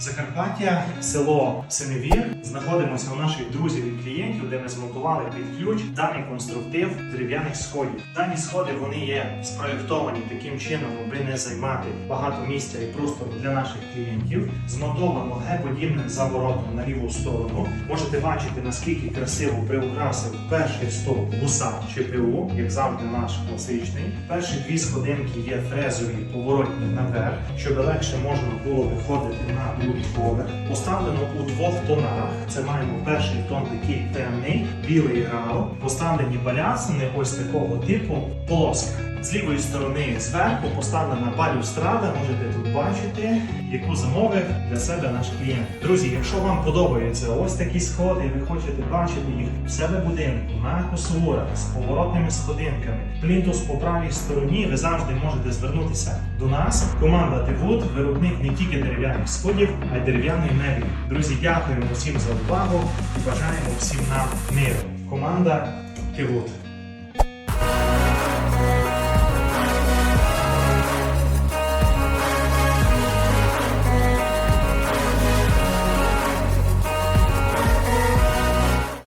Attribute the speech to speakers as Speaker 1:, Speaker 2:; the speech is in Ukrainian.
Speaker 1: Закарпаття, село Синевір. Знаходимося у наших друзів і клієнтів, де ми змонтували під ключ даний конструктив дерев'яних сходів. Дані сходи вони є спроєктовані таким чином, аби не займати багато місця і простору для наших клієнтів. Змонтовано Г-подібним заворотом на ліву сторону. Можете бачити наскільки красиво приукрасив перший стовп гуса ЧПУ, як завжди наш класичний. Перші дві сходинки є фрезові поворотні наверх, щоб легше можна було виходити на поверх. Поставлено у двох тонах. Це маємо перший тон такий темний, білий грал. Поставлені балясини ось такого типу плоска. З лівої сторони зверху поставлена балюстрада. Можете тут бачити, яку замовив для себе наш клієнт. Друзі, якщо вам подобаються ось такі сходи, і ви хочете бачити їх в себе будинку на косоворах з поворотними сходинками, плінтус по правій стороні, ви завжди можете звернутися до нас. Команда Тивуд, виробник не тільки дерев'яних сходів, а й дерев'яної меблі. Друзі, дякуємо всім за увагу і бажаємо всім нам миру. Команда Тивуд.